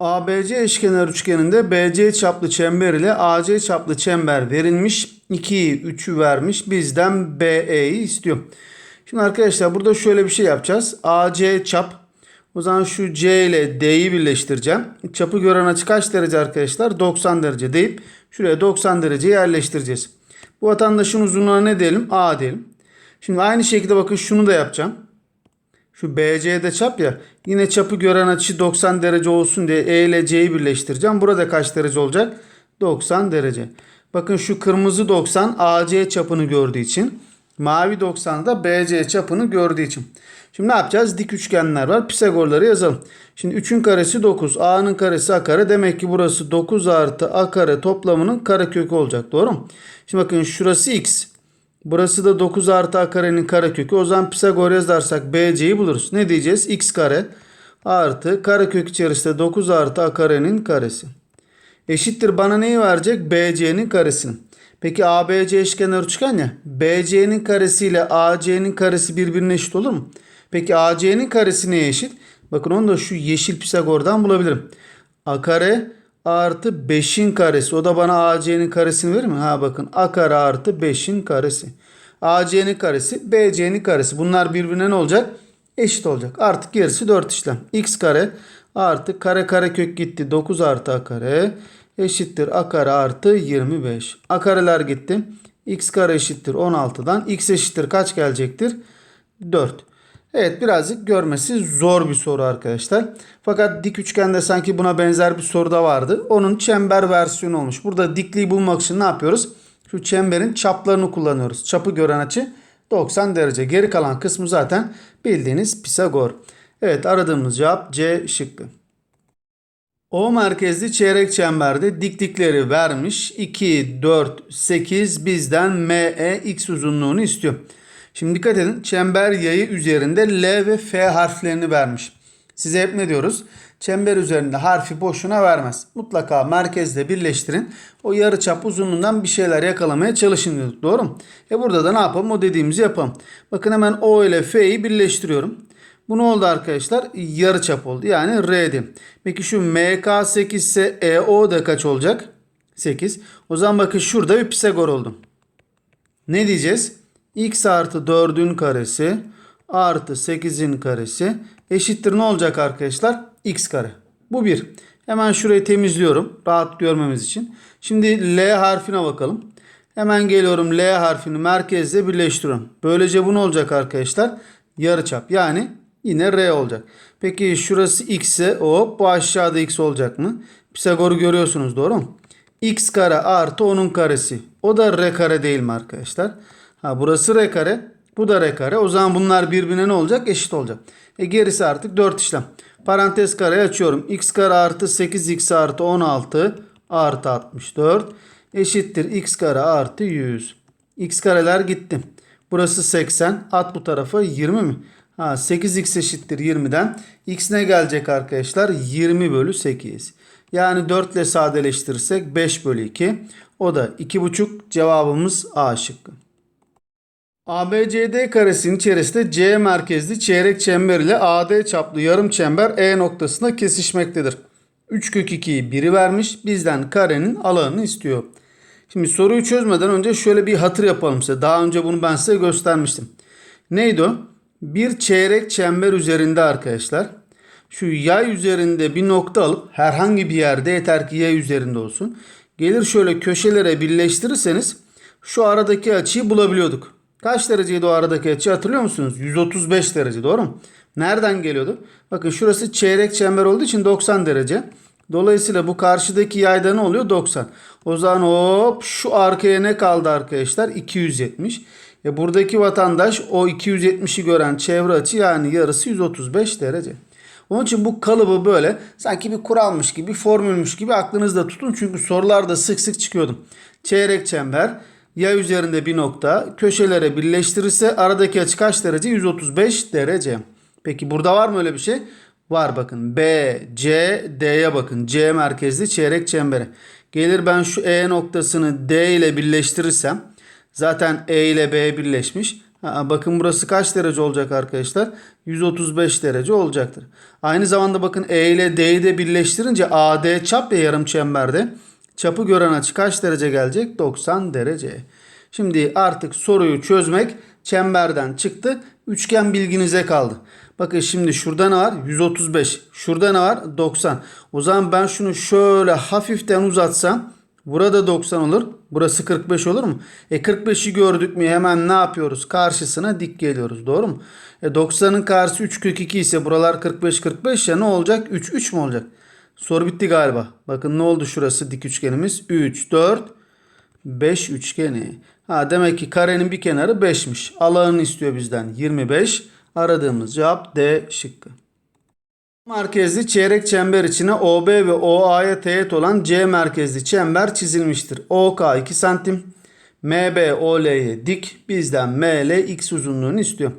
ABC eşkenar üçgeninde BC çaplı çember ile AC çaplı çember verilmiş. 2'yi 3'ü vermiş. Bizden BE'yi istiyor. Şimdi arkadaşlar burada şöyle bir şey yapacağız. AC çap. O zaman şu C ile D'yi birleştireceğim. Çapı gören açı kaç derece arkadaşlar? 90 derece deyip şuraya 90 derece yerleştireceğiz. Bu vatandaşın uzunluğuna ne diyelim? A diyelim. Şimdi aynı şekilde bakın şunu da yapacağım. Şu BC'de çap ya. Yine çapı gören açı 90 derece olsun diye E ile C'yi birleştireceğim. Burada kaç derece olacak? 90 derece. Bakın şu kırmızı 90 AC çapını gördüğü için. Mavi 90 da BC çapını gördüğü için. Şimdi ne yapacağız? Dik üçgenler var. Pisagorları yazalım. Şimdi 3'ün karesi 9. A'nın karesi A kare. Demek ki burası 9 artı A kare toplamının karekökü olacak. Doğru mu? Şimdi bakın şurası X. Burası da 9 artı a karenin karekökü. O zaman Pisagor yazarsak BC'yi buluruz. Ne diyeceğiz? X kare artı karekök içerisinde 9 artı a karenin karesi. Eşittir bana neyi verecek? BC'nin karesini. Peki ABC eşkenar üçgen ya. BC'nin karesi ile AC'nin karesi birbirine eşit olur mu? Peki AC'nin karesi neye eşit? Bakın onu da şu yeşil Pisagor'dan bulabilirim. A kare artı 5'in karesi. O da bana AC'nin karesini verir mi? Ha bakın A kare artı 5'in karesi. AC'nin karesi, BC'nin karesi. Bunlar birbirine ne olacak? Eşit olacak. Artık gerisi 4 işlem. X kare artı kare kare kök gitti. 9 artı A kare eşittir A kare artı 25. A kareler gitti. X kare eşittir 16'dan. X eşittir kaç gelecektir? 4. Evet birazcık görmesi zor bir soru arkadaşlar. Fakat dik üçgende sanki buna benzer bir soru da vardı. Onun çember versiyonu olmuş. Burada dikliği bulmak için ne yapıyoruz? Şu çemberin çaplarını kullanıyoruz. Çapı gören açı 90 derece. Geri kalan kısmı zaten bildiğiniz Pisagor. Evet aradığımız cevap C şıkkı. O merkezli çeyrek çemberde diklikleri vermiş. 2, 4, 8 bizden ME x uzunluğunu istiyor. Şimdi dikkat edin çember yayı üzerinde L ve F harflerini vermiş. Size hep ne diyoruz? Çember üzerinde harfi boşuna vermez. Mutlaka merkezle birleştirin. O yarıçap uzunluğundan bir şeyler yakalamaya çalışın. Doğru mu? E burada da ne yapalım? O dediğimizi yapalım. Bakın hemen O ile F'yi birleştiriyorum. Bu ne oldu arkadaşlar? Yarıçap oldu. Yani R'di. Peki şu MK 8 ise EO da kaç olacak? 8. O zaman bakın şurada bir Pisagor oldu. Ne diyeceğiz? X artı 4'ün karesi artı 8'in karesi eşittir ne olacak arkadaşlar? x kare. Bu bir. Hemen şurayı temizliyorum. Rahat görmemiz için. Şimdi L harfine bakalım. Hemen geliyorum L harfini merkezle birleştiriyorum. Böylece bu ne olacak arkadaşlar? Yarıçap. Yani yine R olacak. Peki şurası x ise hop bu aşağıda x olacak mı? Pisagor'u görüyorsunuz doğru mu? x kare artı onun karesi. O da R kare değil mi arkadaşlar? Ha burası r kare. Bu da r kare. O zaman bunlar birbirine ne olacak? Eşit olacak. E gerisi artık 4 işlem. Parantez kareyi açıyorum. x kare artı 8x artı 16 artı 64 eşittir x kare artı 100. x kareler gitti. Burası 80. At bu tarafa 20 mi? Ha 8x eşittir 20'den. x ne gelecek arkadaşlar? 20 bölü 8. Yani 4 ile sadeleştirirsek 5 bölü 2. O da 2,5 cevabımız A şıkkı. ABCD karesinin içerisinde C merkezli çeyrek çember ile AD çaplı yarım çember E noktasında kesişmektedir. 3 kök 2'yi biri vermiş. Bizden karenin alanını istiyor. Şimdi soruyu çözmeden önce şöyle bir hatır yapalım size. Daha önce bunu ben size göstermiştim. Neydi o? Bir çeyrek çember üzerinde arkadaşlar. Şu yay üzerinde bir nokta alıp herhangi bir yerde yeter ki yay üzerinde olsun. Gelir şöyle köşelere birleştirirseniz şu aradaki açıyı bulabiliyorduk. Kaç dereceydi o aradaki açı hatırlıyor musunuz? 135 derece doğru mu? Nereden geliyordu? Bakın şurası çeyrek çember olduğu için 90 derece. Dolayısıyla bu karşıdaki yayda ne oluyor? 90. O zaman hop şu arkaya ne kaldı arkadaşlar? 270. E buradaki vatandaş o 270'i gören çevre açı yani yarısı 135 derece. Onun için bu kalıbı böyle sanki bir kuralmış gibi, formülmüş gibi aklınızda tutun. Çünkü sorularda sık sık çıkıyordum. Çeyrek çember, yay üzerinde bir nokta köşelere birleştirirse aradaki açı kaç derece? 135 derece. Peki burada var mı öyle bir şey? Var bakın. B, C, D'ye bakın. C merkezli çeyrek çembere. Gelir ben şu E noktasını D ile birleştirirsem zaten E ile B birleşmiş. Ha, bakın burası kaç derece olacak arkadaşlar? 135 derece olacaktır. Aynı zamanda bakın E ile D'yi de birleştirince AD çap ya yarım çemberde. Çapı gören açı kaç derece gelecek? 90 derece. Şimdi artık soruyu çözmek çemberden çıktı. Üçgen bilginize kaldı. Bakın şimdi şurada ne var? 135. Şurada ne var? 90. O zaman ben şunu şöyle hafiften uzatsam burada 90 olur. Burası 45 olur mu? E 45'i gördük mü hemen ne yapıyoruz? Karşısına dik geliyoruz. Doğru mu? E 90'ın karşısı 3 kök 2 ise buralar 45 45 ya ne olacak? 3 3 mü olacak? Soru bitti galiba. Bakın ne oldu şurası dik üçgenimiz? 3 4 5 üçgeni. Ha demek ki karenin bir kenarı 5'miş. Alanını istiyor bizden 25. Aradığımız cevap D şıkkı. Merkezli çeyrek çember içine OB ve OA'ya teğet olan C merkezli çember çizilmiştir. OK 2 santim. MB OL'ye dik. Bizden ML x uzunluğunu istiyor.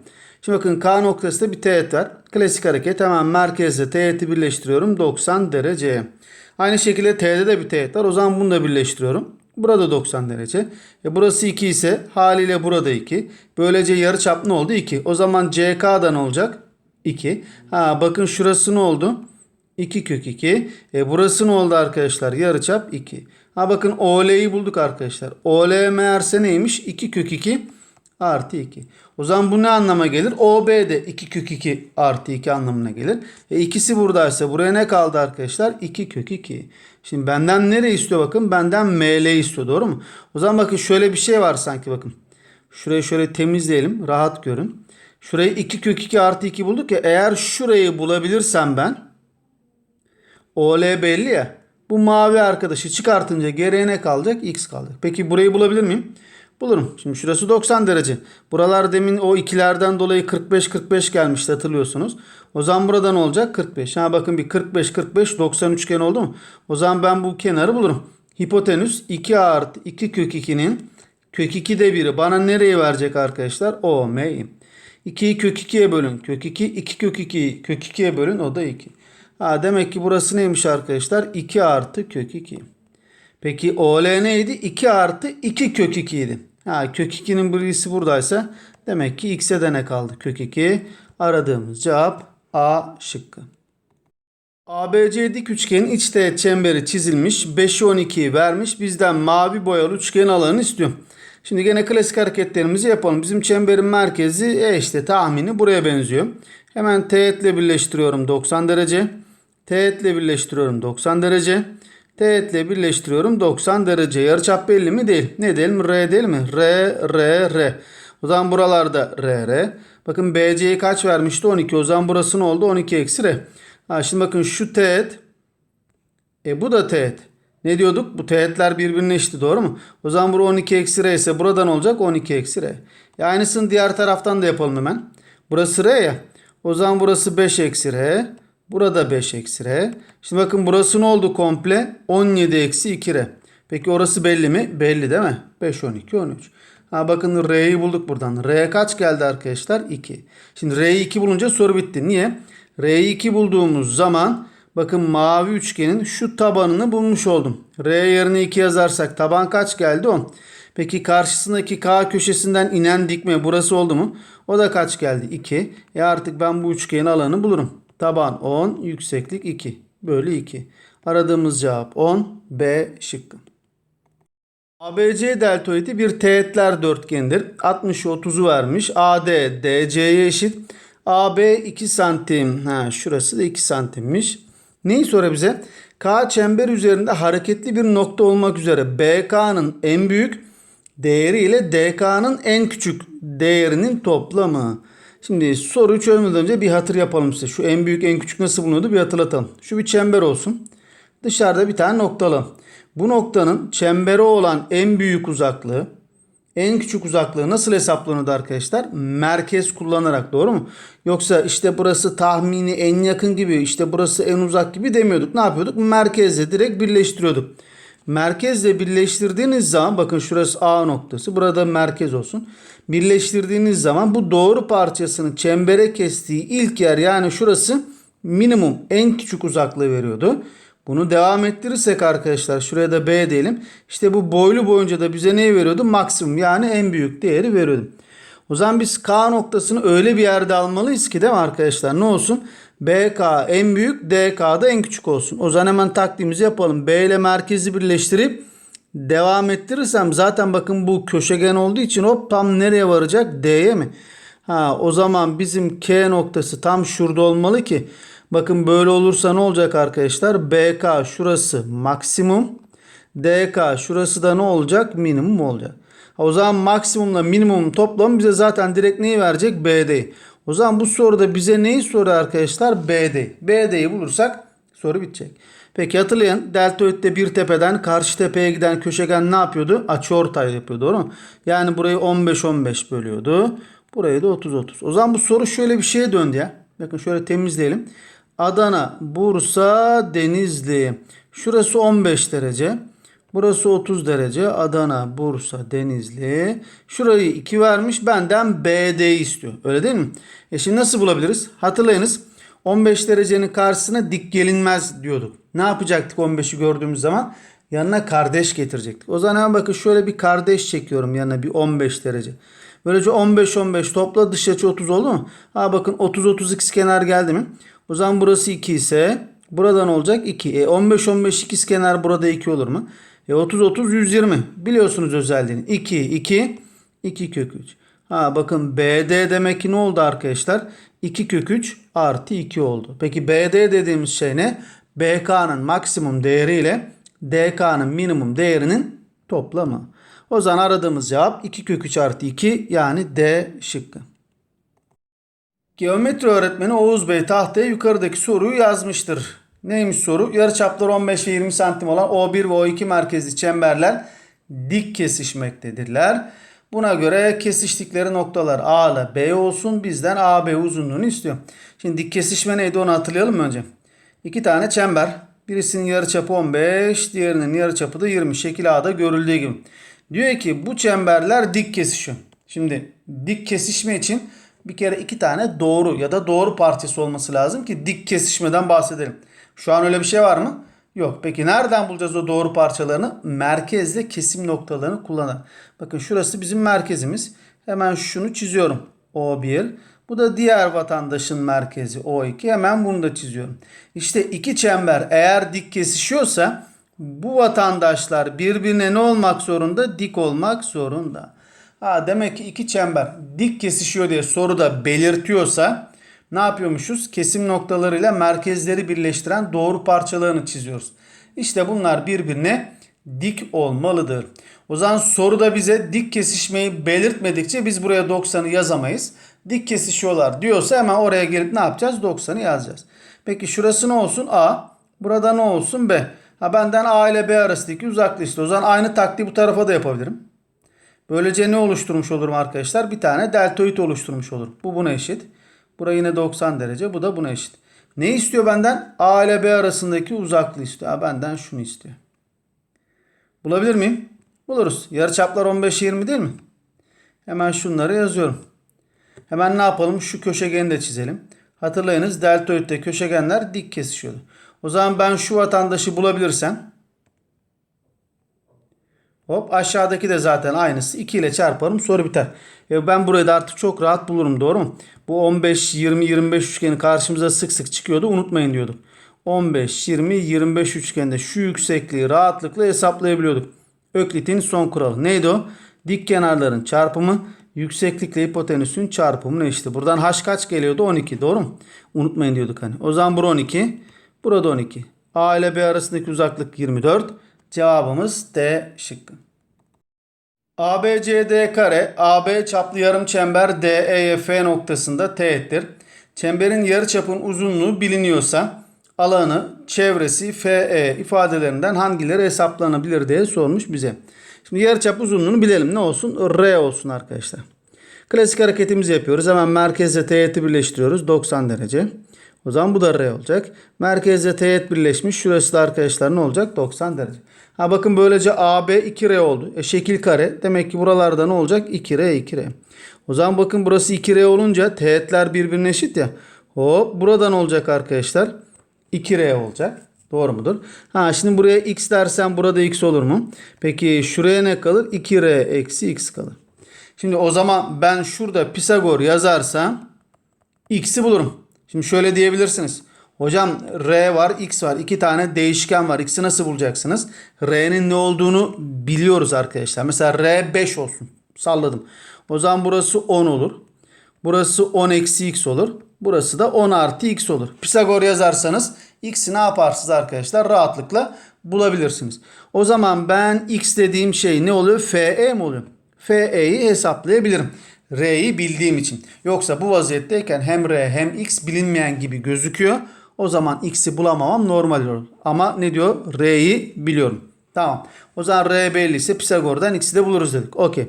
Şimdi bakın K noktasında bir teğet var. Klasik hareket hemen merkezle teğeti birleştiriyorum 90 dereceye. Aynı şekilde T'de de bir teğet var. O zaman bunu da birleştiriyorum. Burada 90 derece. E burası 2 ise haliyle burada 2. Böylece yarıçap ne oldu? 2. O zaman CK ne olacak? 2. Ha bakın şurası ne oldu? 2 kök 2. E burası ne oldu arkadaşlar? Yarıçap 2. Ha bakın OL'yi bulduk arkadaşlar. OL meğerse neymiş? 2 kök 2 artı 2. O zaman bu ne anlama gelir? OB de 2 kök 2 artı 2 anlamına gelir. E ikisi buradaysa buraya ne kaldı arkadaşlar? 2 kök 2. Şimdi benden nereye istiyor bakın? Benden ML istiyor doğru mu? O zaman bakın şöyle bir şey var sanki bakın. Şurayı şöyle temizleyelim. Rahat görün. Şurayı 2 kök 2 artı 2 bulduk ya. Eğer şurayı bulabilirsem ben OL belli ya. Bu mavi arkadaşı çıkartınca geriye ne kalacak? X kalacak. Peki burayı bulabilir miyim? Bulurum. Şimdi şurası 90 derece. Buralar demin o ikilerden dolayı 45-45 gelmişti hatırlıyorsunuz. O zaman burada ne olacak? 45. Ha bakın bir 45-45 90 üçgen oldu mu? O zaman ben bu kenarı bulurum. Hipotenüs 2 artı 2 kök 2'nin kök 2 de biri bana nereyi verecek arkadaşlar? O, M'yi. 2'yi kök 2'ye bölün. Kök 2, 2 kök 2'yi kök 2'ye bölün. O da 2. Ha, demek ki burası neymiş arkadaşlar? 2 artı kök 2. Peki OL neydi? 2 artı 2 kök 2 idi. Ha, kök 2'nin birisi buradaysa demek ki x'e de ne kaldı? Kök 2. Aradığımız cevap A şıkkı. ABC dik üçgenin iç teğet çemberi çizilmiş. 5'i 12'yi vermiş. Bizden mavi boyalı üçgen alanını istiyor. Şimdi gene klasik hareketlerimizi yapalım. Bizim çemberin merkezi e işte tahmini buraya benziyor. Hemen teğetle birleştiriyorum 90 derece. Teğetle birleştiriyorum 90 derece. Teğetle birleştiriyorum 90 derece. Yarıçap belli mi? Değil. Ne diyelim? R değil mi? R, R, R. O zaman buralarda R, R. Bakın BC'yi kaç vermişti? 12. O zaman burası ne oldu? 12 eksi R. Ha, şimdi bakın şu teğet. E bu da teğet. Ne diyorduk? Bu teğetler birbirine eşit doğru mu? O zaman bu 12 eksi R ise buradan olacak 12 eksi R. Ya aynısını diğer taraftan da yapalım hemen. Burası R ya. O zaman burası 5 eksi R. Burada 5 eksi R. Şimdi bakın burası ne oldu komple? 17 eksi 2 R. Peki orası belli mi? Belli değil mi? 5, 12, 13. Ha bakın R'yi bulduk buradan. R kaç geldi arkadaşlar? 2. Şimdi R'yi 2 bulunca soru bitti. Niye? R'yi 2 bulduğumuz zaman bakın mavi üçgenin şu tabanını bulmuş oldum. R yerine 2 yazarsak taban kaç geldi? 10. Peki karşısındaki K köşesinden inen dikme burası oldu mu? O da kaç geldi? 2. E artık ben bu üçgenin alanını bulurum. Taban 10, yükseklik 2. Bölü 2. Aradığımız cevap 10. B şıkkı. ABC deltoidi bir teğetler dörtgenidir. 60'ı 30'u vermiş. AD DC'ye eşit. AB 2 santim. Ha, şurası da 2 santimmiş. Neyi soruyor bize? K çember üzerinde hareketli bir nokta olmak üzere BK'nın en büyük değeri ile DK'nın en küçük değerinin toplamı. Şimdi soruyu çözmeden önce bir hatır yapalım size. Şu en büyük en küçük nasıl bulunuyordu bir hatırlatalım. Şu bir çember olsun. Dışarıda bir tane noktalı. Bu noktanın çembere olan en büyük uzaklığı, en küçük uzaklığı nasıl hesaplanıyordu arkadaşlar? Merkez kullanarak doğru mu? Yoksa işte burası tahmini en yakın gibi, işte burası en uzak gibi demiyorduk. Ne yapıyorduk? Merkezle direkt birleştiriyorduk. Merkezle birleştirdiğiniz zaman bakın şurası A noktası. Burada merkez olsun. Birleştirdiğiniz zaman bu doğru parçasını çembere kestiği ilk yer yani şurası minimum en küçük uzaklığı veriyordu. Bunu devam ettirirsek arkadaşlar şuraya da B diyelim. İşte bu boylu boyunca da bize neyi veriyordu? Maksimum yani en büyük değeri veriyordu. O zaman biz K noktasını öyle bir yerde almalıyız ki değil mi arkadaşlar? Ne olsun? BK en büyük, DK da en küçük olsun. O zaman hemen taktiğimizi yapalım. B ile merkezi birleştirip devam ettirirsem zaten bakın bu köşegen olduğu için hop tam nereye varacak? D'ye mi? Ha o zaman bizim K noktası tam şurada olmalı ki bakın böyle olursa ne olacak arkadaşlar? BK şurası maksimum. DK şurası da ne olacak? Minimum olacak. O zaman maksimumla minimum toplam bize zaten direkt neyi verecek? BD. O zaman bu soruda bize neyi soruyor arkadaşlar? BD. BD'yi bulursak soru bitecek. Peki hatırlayın deltoidde bir tepeden karşı tepeye giden köşegen ne yapıyordu? Açıortay yapıyordu doğru mu? Yani burayı 15-15 bölüyordu. Burayı da 30-30. O zaman bu soru şöyle bir şeye döndü ya. Bakın şöyle temizleyelim. Adana, Bursa, Denizli. Şurası 15 derece. Burası 30 derece. Adana, Bursa, Denizli. Şurayı 2 vermiş. Benden BD istiyor. Öyle değil mi? E şimdi nasıl bulabiliriz? Hatırlayınız. 15 derecenin karşısına dik gelinmez diyorduk. Ne yapacaktık 15'i gördüğümüz zaman? Yanına kardeş getirecektik. O zaman bakın şöyle bir kardeş çekiyorum yanına bir 15 derece. Böylece 15-15 topla dış açı 30 oldu mu? Ha bakın 30-30 ikiz kenar geldi mi? O zaman burası 2 ise buradan olacak 2. E 15-15 ikiz kenar burada 2 olur mu? E 30-30 120. Biliyorsunuz özelliğini. 2, 2, 2 kök 3. Ha bakın BD demek ki ne oldu arkadaşlar? 2 kök 3 artı 2 oldu. Peki BD dediğimiz şey ne? BK'nın maksimum değeri ile DK'nın minimum değerinin toplamı. O zaman aradığımız cevap 2 kök 3 artı 2 yani D şıkkı. Geometri öğretmeni Oğuz Bey tahtaya yukarıdaki soruyu yazmıştır. Neymiş soru? Yarıçapları 15 ve 20 santim olan O1 ve O2 merkezli çemberler dik kesişmektedirler. Buna göre kesiştikleri noktalar A ile B olsun. Bizden AB uzunluğunu istiyor. Şimdi dik kesişme neydi onu hatırlayalım mı önce? İki tane çember. Birisinin yarıçapı 15, diğerinin yarıçapı da 20. Şekil A'da görüldüğü gibi. Diyor ki bu çemberler dik kesişiyor. Şimdi dik kesişme için bir kere iki tane doğru ya da doğru parçası olması lazım ki dik kesişmeden bahsedelim. Şu an öyle bir şey var mı? Yok. Peki nereden bulacağız o doğru parçalarını? Merkezle kesim noktalarını kullanarak. Bakın şurası bizim merkezimiz. Hemen şunu çiziyorum. O1. Bu da diğer vatandaşın merkezi O2. Hemen bunu da çiziyorum. İşte iki çember eğer dik kesişiyorsa bu vatandaşlar birbirine ne olmak zorunda? Dik olmak zorunda. Ha, demek ki iki çember dik kesişiyor diye soruda belirtiyorsa ne yapıyormuşuz? Kesim noktalarıyla merkezleri birleştiren doğru parçalarını çiziyoruz. İşte bunlar birbirine dik olmalıdır. O zaman soruda bize dik kesişmeyi belirtmedikçe biz buraya 90'ı yazamayız. Dik kesişiyorlar diyorsa hemen oraya gelip ne yapacağız? 90'ı yazacağız. Peki şurası ne olsun? A. Burada ne olsun? B. Ha benden A ile B arasındaki uzaklığı işte. O zaman aynı taktiği bu tarafa da yapabilirim. Böylece ne oluşturmuş olurum arkadaşlar? Bir tane deltoid oluşturmuş olurum. Bu buna eşit. Bura yine 90 derece. Bu da buna eşit. Ne istiyor benden? A ile B arasındaki uzaklığı istiyor. Ha, benden şunu istiyor. Bulabilir miyim? Buluruz. Yarıçaplar 15-20 değil mi? Hemen şunları yazıyorum. Hemen ne yapalım? Şu köşegeni de çizelim. Hatırlayınız deltoidde köşegenler dik kesişiyordu. O zaman ben şu vatandaşı bulabilirsem Hop aşağıdaki de zaten aynısı. 2 ile çarparım soru biter. E ben burayı da artık çok rahat bulurum doğru mu? Bu 15, 20, 25 üçgeni karşımıza sık sık çıkıyordu. Unutmayın diyordum. 15, 20, 25 üçgende şu yüksekliği rahatlıkla hesaplayabiliyorduk. Öklit'in son kuralı. Neydi o? Dik kenarların çarpımı yükseklikle hipotenüsün çarpımına eşit. Buradan h kaç geliyordu? 12 doğru mu? Unutmayın diyorduk hani. O zaman bura 12. Burada 12. A ile B arasındaki uzaklık 24. Cevabımız D şıkkı. ABCD kare AB çaplı yarım çember DEF noktasında teğettir. Çemberin yarıçapın uzunluğu biliniyorsa alanı, çevresi, FE ifadelerinden hangileri hesaplanabilir diye sormuş bize. Şimdi yarıçap uzunluğunu bilelim. Ne olsun? R olsun arkadaşlar. Klasik hareketimizi yapıyoruz. Hemen merkezle teğeti birleştiriyoruz. 90 derece. O zaman bu da R olacak. Merkezle teğet birleşmiş. Şurası da arkadaşlar ne olacak? 90 derece. Ha bakın böylece AB 2R oldu. E, şekil kare. Demek ki buralarda ne olacak? 2R 2R. O zaman bakın burası 2R olunca teğetler birbirine eşit ya. Hop buradan olacak arkadaşlar. 2R olacak. Doğru mudur? Ha şimdi buraya x dersen burada x olur mu? Peki şuraya ne kalır? 2R eksi x kalır. Şimdi o zaman ben şurada Pisagor yazarsam x'i bulurum. Şimdi şöyle diyebilirsiniz. Hocam r var, x var. iki tane değişken var. X'i nasıl bulacaksınız? R'nin ne olduğunu biliyoruz arkadaşlar. Mesela r 5 olsun. Salladım. O zaman burası 10 olur. Burası 10 eksi x olur. Burası da 10 artı x olur. Pisagor yazarsanız x'i ne yaparsınız arkadaşlar? Rahatlıkla bulabilirsiniz. O zaman ben x dediğim şey ne oluyor? FE mi oluyor? FE'yi hesaplayabilirim. R'yi bildiğim için. Yoksa bu vaziyetteyken hem R hem X bilinmeyen gibi gözüküyor. O zaman X'i bulamamam normal olur. Ama ne diyor? R'yi biliyorum. Tamam. O zaman R belliyse Pisagor'dan X'i de buluruz dedik. Okey.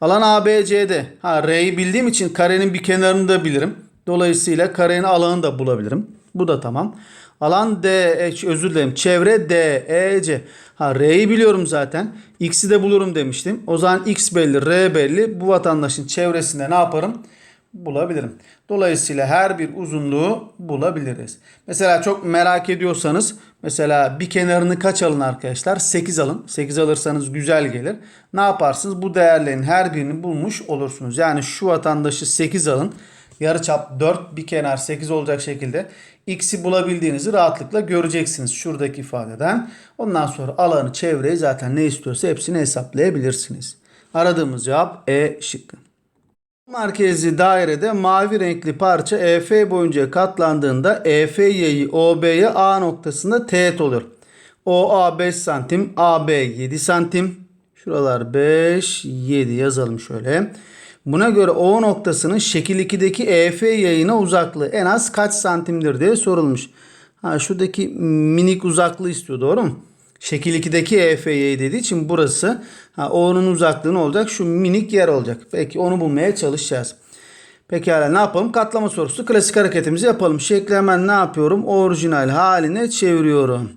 Alan ABCD. Ha R'yi bildiğim için karenin bir kenarını da bilirim. Dolayısıyla karenin alanını da bulabilirim. Bu da tamam. Alan D, e, özür dilerim. Çevre D, E, C. Ha R'yi biliyorum zaten. X'i de bulurum demiştim. O zaman X belli, R belli. Bu vatandaşın çevresinde ne yaparım? Bulabilirim. Dolayısıyla her bir uzunluğu bulabiliriz. Mesela çok merak ediyorsanız mesela bir kenarını kaç alın arkadaşlar? 8 alın. 8 alırsanız güzel gelir. Ne yaparsınız? Bu değerlerin her birini bulmuş olursunuz. Yani şu vatandaşı 8 alın. Yarıçap 4 bir kenar 8 olacak şekilde x'i bulabildiğinizi rahatlıkla göreceksiniz şuradaki ifadeden. Ondan sonra alanı çevreyi zaten ne istiyorsa hepsini hesaplayabilirsiniz. Aradığımız cevap E şıkkı. Merkezli dairede mavi renkli parça EF boyunca katlandığında EF yayı OB'ye A noktasında teğet olur. OA 5 santim, AB 7 santim. Şuralar 5, 7 yazalım şöyle. Buna göre O noktasının şekil 2'deki EF yayına uzaklığı en az kaç santimdir diye sorulmuş. Ha şuradaki minik uzaklığı istiyor doğru mu? Şekil 2'deki EF yayı dediği için burası ha, O'nun uzaklığı ne olacak? Şu minik yer olacak. Peki onu bulmaya çalışacağız. Pekala ne yapalım? Katlama sorusu. Klasik hareketimizi yapalım. Şekli hemen ne yapıyorum? Orijinal haline çeviriyorum.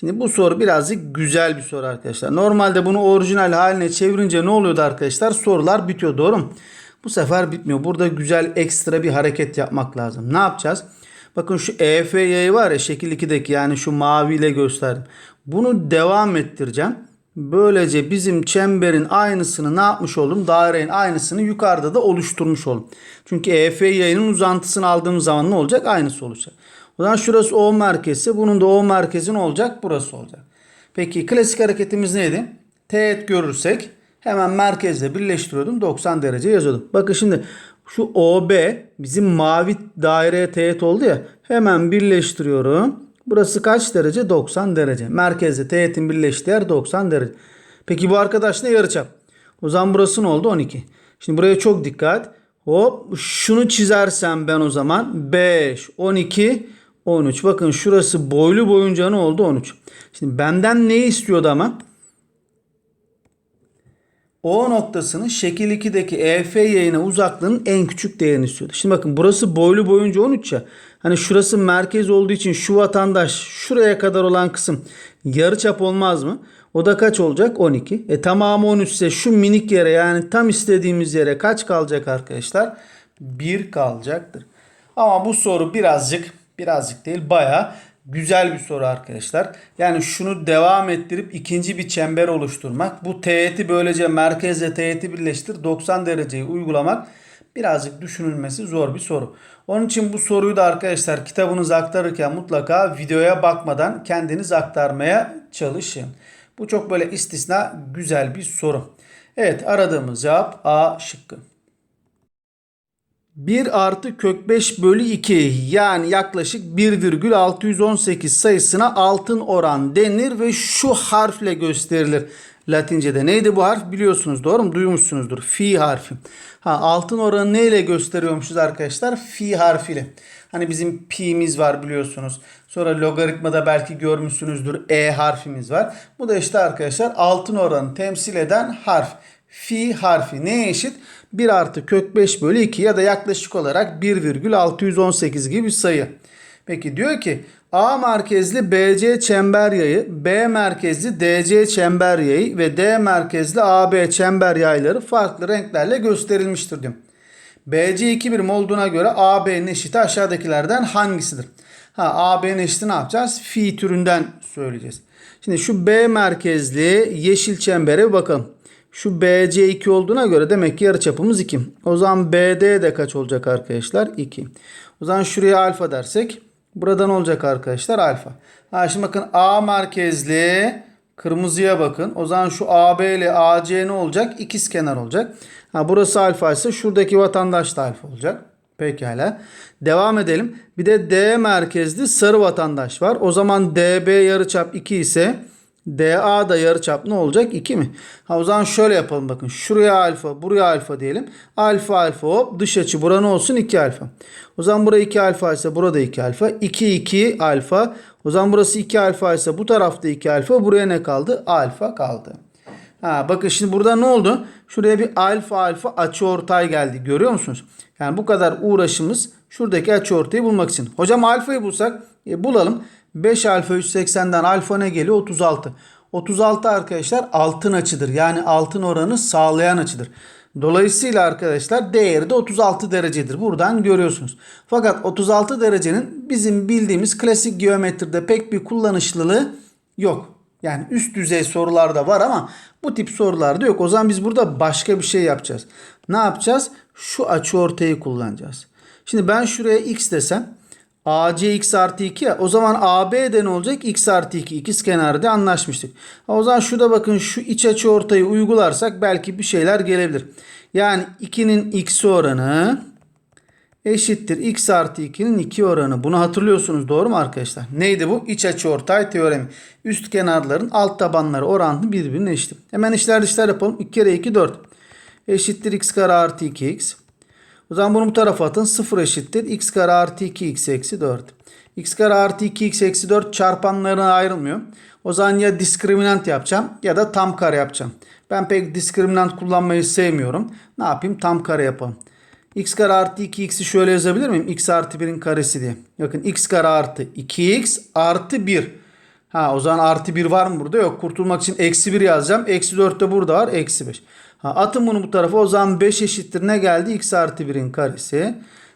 Şimdi bu soru birazcık güzel bir soru arkadaşlar. Normalde bunu orijinal haline çevirince ne oluyordu arkadaşlar? Sorular bitiyor doğru mu? Bu sefer bitmiyor. Burada güzel ekstra bir hareket yapmak lazım. Ne yapacağız? Bakın şu EF yayı var ya şekil 2'deki yani şu maviyle gösterdim. Bunu devam ettireceğim. Böylece bizim çemberin aynısını ne yapmış oldum? Dairenin aynısını yukarıda da oluşturmuş oldum. Çünkü EF yayının uzantısını aldığımız zaman ne olacak? Aynısı olacak. O zaman şurası O merkezi. Bunun da O merkezi ne olacak? Burası olacak. Peki klasik hareketimiz neydi? Teğet görürsek hemen merkezle birleştiriyordum. 90 derece yazıyordum. Bakın şimdi şu OB bizim mavi daireye teğet oldu ya. Hemen birleştiriyorum. Burası kaç derece? 90 derece. Merkezle teğetin birleştiği yer 90 derece. Peki bu arkadaş ne yarıçap? O zaman burası ne oldu? 12. Şimdi buraya çok dikkat. Hop şunu çizersem ben o zaman 5, 12, 13. Bakın şurası boylu boyunca ne oldu? 13. Şimdi benden ne istiyordu ama? O noktasının şekil 2'deki EF yayına uzaklığının en küçük değerini istiyordu. Şimdi bakın burası boylu boyunca 13 ya. Hani şurası merkez olduğu için şu vatandaş şuraya kadar olan kısım yarı çap olmaz mı? O da kaç olacak? 12. E tamamı 13 ise şu minik yere yani tam istediğimiz yere kaç kalacak arkadaşlar? 1 kalacaktır. Ama bu soru birazcık birazcık değil baya güzel bir soru arkadaşlar. Yani şunu devam ettirip ikinci bir çember oluşturmak. Bu teğeti böylece merkezle teğeti birleştir 90 dereceyi uygulamak birazcık düşünülmesi zor bir soru. Onun için bu soruyu da arkadaşlar kitabınızı aktarırken mutlaka videoya bakmadan kendiniz aktarmaya çalışın. Bu çok böyle istisna güzel bir soru. Evet aradığımız cevap A şıkkı. 1 artı kök 5 bölü 2 yani yaklaşık 1,618 sayısına altın oran denir ve şu harfle gösterilir. Latince'de neydi bu harf biliyorsunuz doğru mu? Duymuşsunuzdur. Fi harfi. Ha, altın oranı neyle gösteriyormuşuz arkadaşlar? Fi harfiyle. Hani bizim pi'miz var biliyorsunuz. Sonra logaritmada belki görmüşsünüzdür. E harfimiz var. Bu da işte arkadaşlar altın oranı temsil eden harf. Fi harfi neye eşit? 1 artı kök 5 bölü 2 ya da yaklaşık olarak 1,618 gibi bir sayı. Peki diyor ki A merkezli BC çember yayı, B merkezli DC çember yayı ve D merkezli AB çember yayları farklı renklerle gösterilmiştir diyor. BC 2 birim olduğuna göre AB'nin eşiti aşağıdakilerden hangisidir? Ha AB'nin eşiti ne yapacağız? Fi türünden söyleyeceğiz. Şimdi şu B merkezli yeşil çembere bakalım. Şu BC 2 olduğuna göre demek ki yarıçapımız 2. O zaman BD de kaç olacak arkadaşlar? 2. O zaman şuraya alfa dersek buradan olacak arkadaşlar alfa. Ha şimdi bakın A merkezli kırmızıya bakın. O zaman şu AB ile AC ne olacak? İkiz kenar olacak. Ha burası alfa ise şuradaki vatandaş da alfa olacak. Pekala. Devam edelim. Bir de D merkezli sarı vatandaş var. O zaman DB yarıçap 2 ise DA da yarıçap ne olacak? 2 mi? Ha o zaman şöyle yapalım bakın. Şuraya alfa, buraya alfa diyelim. Alfa alfa hop dış açı bura ne olsun? 2 alfa. O zaman buraya 2 alfa ise burada 2 alfa. 2 2 alfa. O zaman burası 2 alfa ise bu tarafta 2 alfa. Buraya ne kaldı? Alfa kaldı. Ha, bakın şimdi burada ne oldu? Şuraya bir alfa alfa açı ortay geldi. Görüyor musunuz? Yani bu kadar uğraşımız şuradaki açı ortayı bulmak için. Hocam alfayı bulsak e, bulalım. 5 alfa 180'den alfa ne geliyor? 36. 36 arkadaşlar altın açıdır. Yani altın oranı sağlayan açıdır. Dolayısıyla arkadaşlar değeri de 36 derecedir. Buradan görüyorsunuz. Fakat 36 derecenin bizim bildiğimiz klasik geometride pek bir kullanışlılığı yok. Yani üst düzey sorularda var ama bu tip sorularda yok. O zaman biz burada başka bir şey yapacağız. Ne yapacağız? Şu açı ortayı kullanacağız. Şimdi ben şuraya x desem AC x artı 2 ya. O zaman AB de ne olacak? X artı 2. İkiz kenarda anlaşmıştık. O zaman şurada bakın şu iç açı ortayı uygularsak belki bir şeyler gelebilir. Yani 2'nin x'i oranı eşittir x artı 2'nin 2 oranı. Bunu hatırlıyorsunuz doğru mu arkadaşlar? Neydi bu? İç açı ortay teoremi. Üst kenarların alt tabanları oranlı birbirine eşit. Hemen işler dışlar yapalım. 2 kere 2 4. Eşittir x kare artı 2x. O zaman bunu bu tarafa atın. 0 eşittir. x kare artı 2x eksi 4. x kare artı 2x eksi 4 çarpanlarına ayrılmıyor. O zaman ya diskriminant yapacağım ya da tam kare yapacağım. Ben pek diskriminant kullanmayı sevmiyorum. Ne yapayım? Tam kare yapalım. x kare artı 2x'i şöyle yazabilir miyim? x artı 1'in karesi diye. Bakın x kare artı 2x artı 1. Ha o zaman artı 1 var mı burada? Yok. Kurtulmak için eksi 1 yazacağım. Eksi 4 de burada var. Eksi 5. Ha, atın bunu bu tarafa. O zaman 5 eşittir ne geldi? x artı 1'in karesi.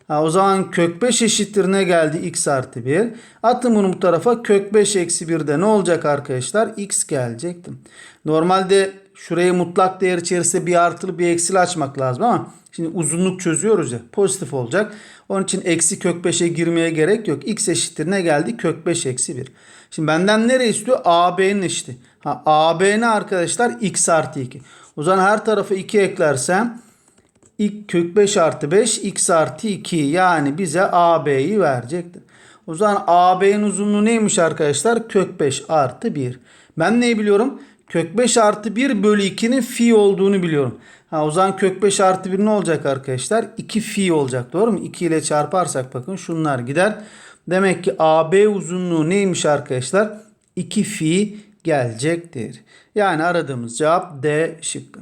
Ha, o zaman kök 5 eşittir ne geldi? x artı 1. Atın bunu bu tarafa. Kök 5 eksi 1'de ne olacak arkadaşlar? x gelecekti. Normalde şurayı mutlak değer içerisinde bir artılı bir eksili açmak lazım ama şimdi uzunluk çözüyoruz ya. Pozitif olacak. Onun için eksi kök 5'e girmeye gerek yok. x eşittir ne geldi? Kök 5 eksi 1. Şimdi benden nereye istiyor? AB'nin eşiti. Ha, AB ne arkadaşlar? x artı 2. O zaman her tarafa 2 eklersem ilk kök 5 artı 5 x artı 2 yani bize AB'yi verecektir. O zaman AB'nin uzunluğu neymiş arkadaşlar? Kök 5 artı 1. Ben neyi biliyorum? Kök 5 artı 1 bölü 2'nin fi olduğunu biliyorum. Ha, o zaman kök 5 artı 1 ne olacak arkadaşlar? 2 fi olacak doğru mu? 2 ile çarparsak bakın şunlar gider. Demek ki AB uzunluğu neymiş arkadaşlar? 2 fi gelecektir. Yani aradığımız cevap D şıkkı.